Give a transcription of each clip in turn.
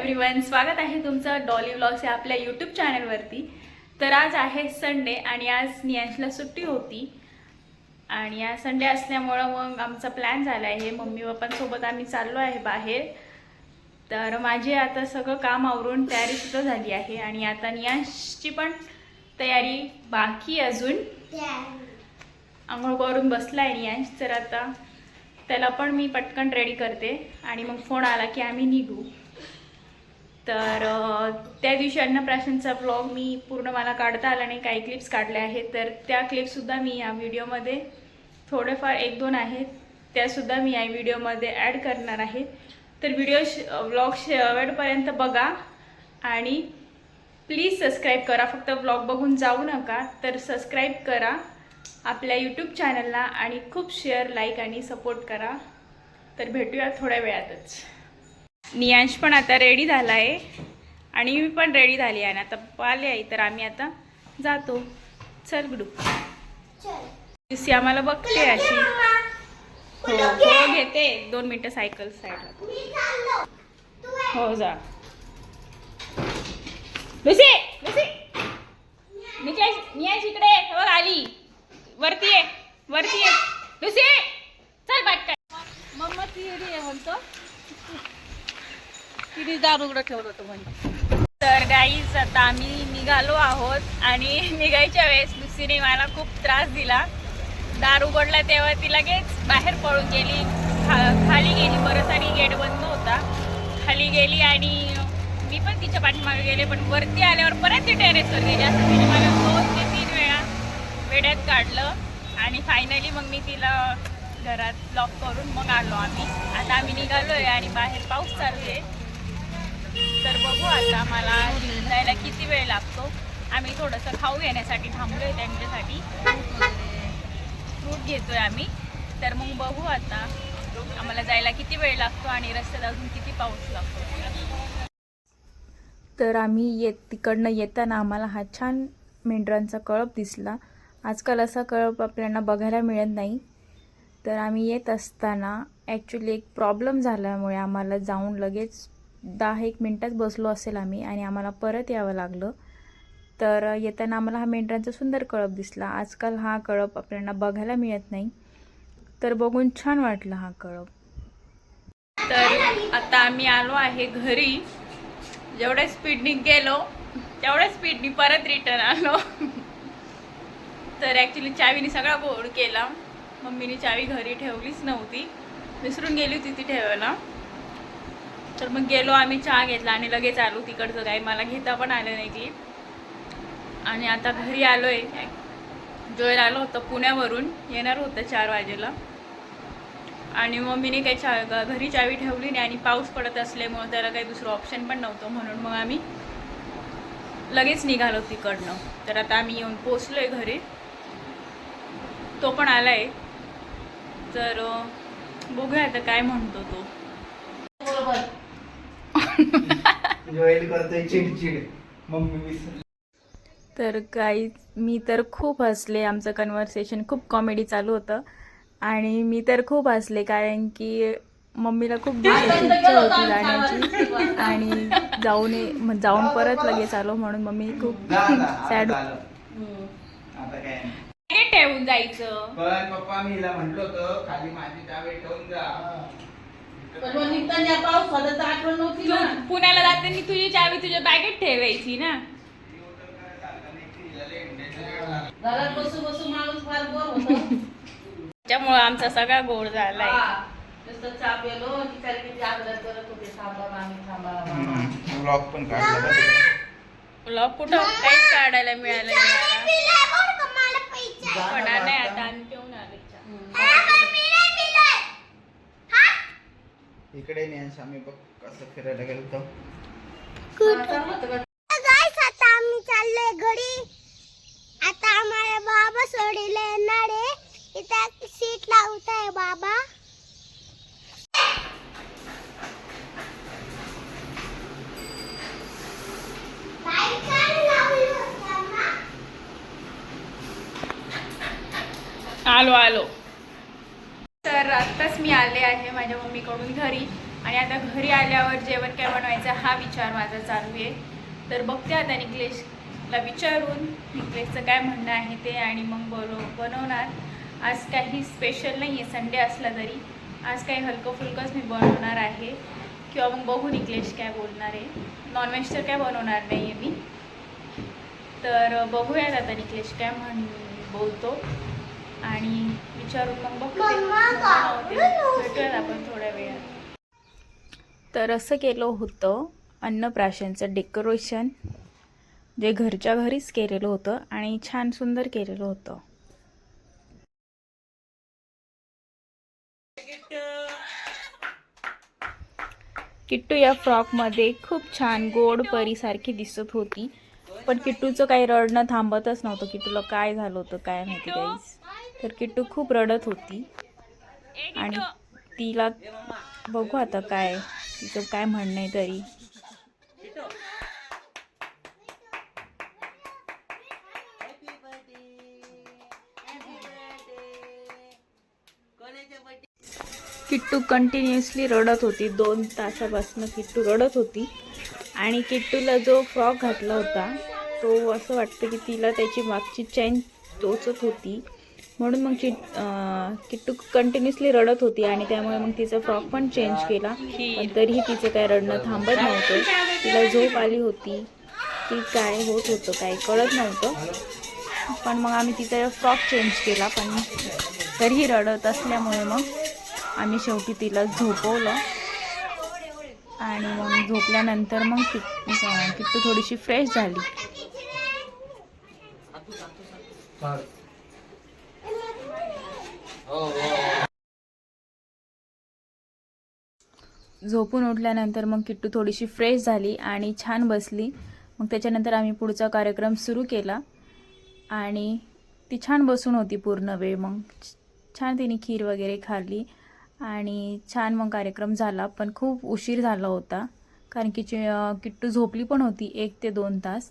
Everyone स्वागत आहे तुमचं डॉली व्लॉग्स या आपल्या यूट्यूब चॅनलवरती तर आज आहे संडे आणि आज नियांशला सुट्टी होती. आणि आज संडे असल्यामुळं मग आमचा प्लॅन झाला आहे. मम्मी पप्पांसोबत आम्ही चाललो आहे बाहेर. तर माझे आता सगळं काम आवरून तयारी सुद्धा झाली आहे. आणि आता नियांशची पण तयारी बाकी अजून. आंघोळ करून बसला आहे नियांश. तर आता त्याला पण मी पटकन रेडी करते. आणि मग फोन आला की आम्ही निघू. तर त्या दिवशी अन्नप्राशनचा ब्लॉग मी पूर्ण मला काढता आला नाही. काही क्लिप्स काढल्या आहेत. तर त्या क्लिप्ससुद्धा मी या व्हिडिओमध्ये थोडेफार एक दोन आहेत. त्यासुद्धा मी या व्हिडिओमध्ये ॲड करणार आहे. तर व्हिडिओ श ब्लॉग शेवटपर्यंत बघा आणि प्लीज सबस्क्राईब करा. फक्त ब्लॉग बघून जाऊ नका तर सबस्क्राईब करा आपल्या यूट्यूब चॅनलला आणि खूप शेअर लाईक आणि सपोर्ट करा. तर भेटूया थोड्या वेळातच. नियांश पण आता रेडी झाला आहे आणि मी पण रेडी झाली आहे. आणि आता आले आहे तर आम्ही आता जातो. चल गुडू. दिवशी आम्हाला बघते अशी. हो हो घेते. दोन मिनटं सायकल साईडला हो जा. Lucy Lucy. नियांश इकडे. हे बघ आली. वरती ये. वरती ये. लुसी चल पटकन मम्मा ती आहे म्हणतो. तिने दारुगडं ठेवलं होतं म्हणजे तर गाईज आता आम्ही निघालो आहोत आणि निघायच्या वेळेस लुसीने मला खूप त्रास दिला. दार उघडला तेव्हा ती लगेच बाहेर पळून गेली. खा- खाली गेली परत आणि गेट बंद होता खाली गेली आणि मी पण तिच्या पाठीमागे गेले पण वरती आल्यावर परत ती टेरेसवर गेली. असं तिने मला दोन ते तीन वेळा वेड्यात काढलं. आणि फायनली मग मी तिला घरात लॉक करून मग आलो आम्ही. आता आम्ही निघालो आहे आणि बाहेर पाऊस चालू आहे. तर बघू आता मला जायला किती वेळ लागतो. आम्ही थोडंसं खाऊ घेण्यासाठी थांबलो आहे त्यांच्यासाठी. फ्रूट घेतोय आम्ही. तर मग बघू आता आम्हाला जायला किती वेळ लागतो आणि रस्त्यात अजून किती पाऊस लागतो. तर आम्ही येत तिकडनं येताना आम्हाला हा छान मेंढरांचा कळप दिसला. आजकाल असा कळप आपल्याला बघायला मिळत नाही. तर आम्ही येत असताना ॲक्च्युली एक प्रॉब्लेम झाल्यामुळे आम्हाला जाऊन लगेच दहा एक मिनटात बसलो असेल आम्ही आणि आम्हाला परत यावं लागलं. तर येताना आम्हाला हा मेंढरांचा सुंदर कळप दिसला. आजकाल हा कळप आपल्याला बघायला मिळत नाही. तर बघून छान वाटलं हा कळप. तर आता आम्ही आलो आहे घरी. जेवढ्या स्पीडनी गेलो तेवढ्या स्पीडनी परत रिटर्न आलो. तर ॲक्च्युली चावीने सगळा बोर्ड केला. मम्मीने चावी घरी ठेवलीच नव्हती. विसरून गेली होती ती ठेवायला. तर मग गेलो आम्ही चहा घेतला आणि लगेच आलो तिकडचं काही. मला घेता पण आलं नाही की आणि आता घरी आलो आहे जोयल आलो होतं पुण्यावरून. येणार होतं चार वाजेला. आणि मम्मीने काही चा घरी चावी ठेवली नाही आणि पाऊस पडत असल्यामुळं त्याला काही दुसरं ऑप्शन पण नव्हतं म्हणून मग आम्ही लगेच निघालो तिकडनं. तर आता आम्ही येऊन पोचलो आहे घरी. तो पण आला आहे तर बघूया आता काय म्हणतो तो. बरोबर. जोएल करतोय चिडचिड. मम्मी तर काही मी तर खूप हसले. आमचं कन्व्हर्सेशन खूप कॉमेडी चालू होतं. आणि मी तर खूप हसले कारण की मम्मीला खूप इच्छा होती जाण्याची आणि जाऊन जाऊन परत लगेच आलो म्हणून मम्मी खूप सॅड. ठेवून जायचं. पण पप्पा मी म्हंटल होतं खाली माझी चावी ठेवून जा. पण मग निघताना पाऊस झाला तर आठवण नव्हती तू ना. पुण्याला जाताना तुझी चावी तुझ्या बॅगेत ठेवायची ना. घरात बसू बसू माणूस फार बोर होतो. त्यामुळं आमचा सगळा गोड झालाय. हा. नुसतं चहा पेलो तिच्या किती आग्रह करत होते. थांबा मामी थांबा मामा. ब्लॉग पण काढला बरं. ब्लॉग कुठं? काहीच काढायला मिळालं नाही मला. होणार नाही आता. आम्ही पिऊन आलो चहा. इकडे नेहमी आम्ही बघ कसं फिरायला गेलो होतो. हा, चांगलं होतं का? गाईस आता आम्ही चाललोय घरी. आता आम्हाला बाबा सोडीला येणार आहे. इथं सीट लावत आहे बाबा. आलो आलो. आत्ताच मी आले आहे माझ्या मम्मीकडून घरी आणि आता घरी आल्यावर जेवण काय बनवायचं हा विचार माझा चालू आहे. तर बघते आता निकलेशला विचारून निकलेशचं काय म्हणणं आहे ते आणि मग बोलव बनवणार. आज काही स्पेशल नाही आहे संडे असला तरी. आज काही हलकं फुलकंच मी बनवणार आहे. किंवा मग बघू निकलेश काय बोलणार आहे. नॉनव्हेज तर काय बनवणार नाही आहे मी. तर बघूयात आता निकलेश काय म्हण बोलतो. आणि विचारून मग बघते मम्मा, बनवते. काय भेटूयात आपण थोड्या वेळात. तर असं केलं होतं अन्नप्राशनचं डेकोरेशन जे घरच्या घरीच केलेलं होतं आणि छान सुंदर केलेलं होतं. किट्टू या फ्रॉकमध्ये खूप छान गोड परीसारखी दिसत होती. पण किट्टूचं काही रडणं थांबतच नव्हतं. किट्टूला काय झालं होतं काय माहिती काहीच तर किट्टू खूप रडत होती. आणि तिला बघू आता काय तिचं काय म्हणणं आहे तरी. किट्टू कंटिन्युअसली रडत होती. दोन तासापासून किट्टू रडत होती. आणि किट्टूला जो फ्रॉक घातला होता तो असं वाटतं की तिला त्याची मागची चैन टोचत होती. म्हणून मग चिट किट्टू कंटिन्युअसली रडत होती आणि त्यामुळे मग तिचा फ्रॉक पण चेंज केला. पण तरीही तिचं काय रडणं थांबत नव्हतं. तिला झोप आली होती. ती काय होत होतं काय कळत नव्हतं. पण मग आम्ही तिचा फ्रॉक चेंज केला. पण तरीही रडत असल्यामुळे मग आम्ही शेवटी तिला झोपवलं. आणि मग झोपल्यानंतर मग किट्टू थोडीशी फ्रेश झाली. झोपून उठल्यानंतर मग किट्टू थोडीशी फ्रेश झाली आणि छान बसली. मग त्याच्यानंतर आम्ही पुढचा कार्यक्रम सुरू केला. आणि ती छान बसून होती पूर्ण वेळ. मग छान तिने खीर वगैरे खाल्ली आणि छान मग कार्यक्रम झाला. पण खूप उशीर झाला होता. कारण की किट्टू झोपली पण होती एक ते दोन तास.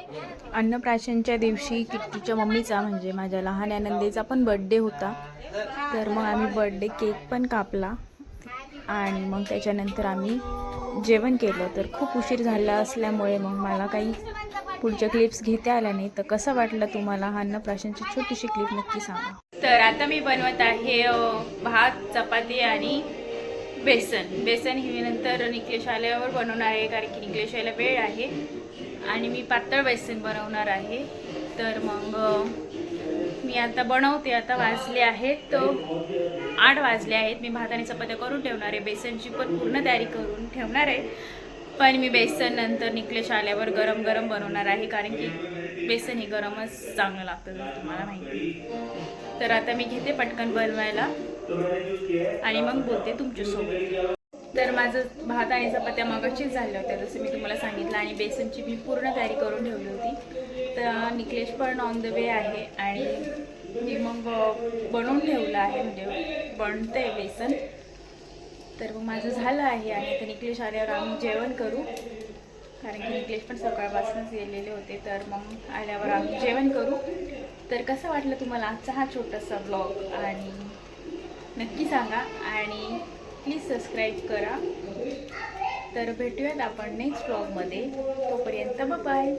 अन्नप्राशनच्या दिवशी किट्टूच्या मम्मीचा म्हणजे माझ्या लहान आनंदेचा पण बड्डे होता. तर मग आम्ही बड्डे केक पण कापला. आणि मग त्याच्यानंतर आम्ही जेवण केलं. तर खूप उशीर झाला असल्यामुळे मग मला काही पुढच्या क्लिप्स घेता आल्या नाही तर कसं वाटलं तुम्हाला हा अन्नप्राशनची छोटीशी क्लिप नक्की सांगा? तर आता मी बनवत आहे भात चपाती आणि बेसन. बेसन ही नंतर निकलेश आल्यावर बनवणार आहे कारण की निकलेश यायला वेळ आहे. आणि मी पातळ बेसन बनवणार आहे. तर मग मी आता बनवते आता वाजले आहेत आठ वाजले आहेत. मी भात आणि चपात्या करून ठेवणार आहे. बेसनची पण पूर्ण तयारी करून ठेवणार आहे. पण मी बेसन नंतर निकलेश आल्यावर गरम गरम बनवणार आहे कारण की बेसन हे गरमच चांगलं लागतं तुम्हाला माहिती तर आता मी घेते पटकन बनवायला आणि मग बोलते तुमच्यासोबत. तर माझं भात आणि चपात्या मगाशीच झाल्या होत्या जसं मी तुम्हाला सांगितलं आणि बेसनची मी पूर्ण तयारी करून ठेवली होती. तर निकलेश पण ऑन द वे आहे आणि मी मग बनवून ठेवलं आहे म्हणजे बनतं आहे बेसन. तर मग माझं झालं आहे आणि आता निकलेश आल्यावर आम्ही जेवण करू. कारण की निकलेश पण सकाळपासूनच गेलेले होते तर मग आल्यावर आम्ही जेवण करू. तर कसं वाटलं तुम्हाला आजचा हा छोटासा ब्लॉग आणि नक्की सांगा. आणि प्लीज सबस्क्राईब करा. तर भेटूयात आपण नेक्स्ट ब्लॉगमध्ये तोपर्यंत बाय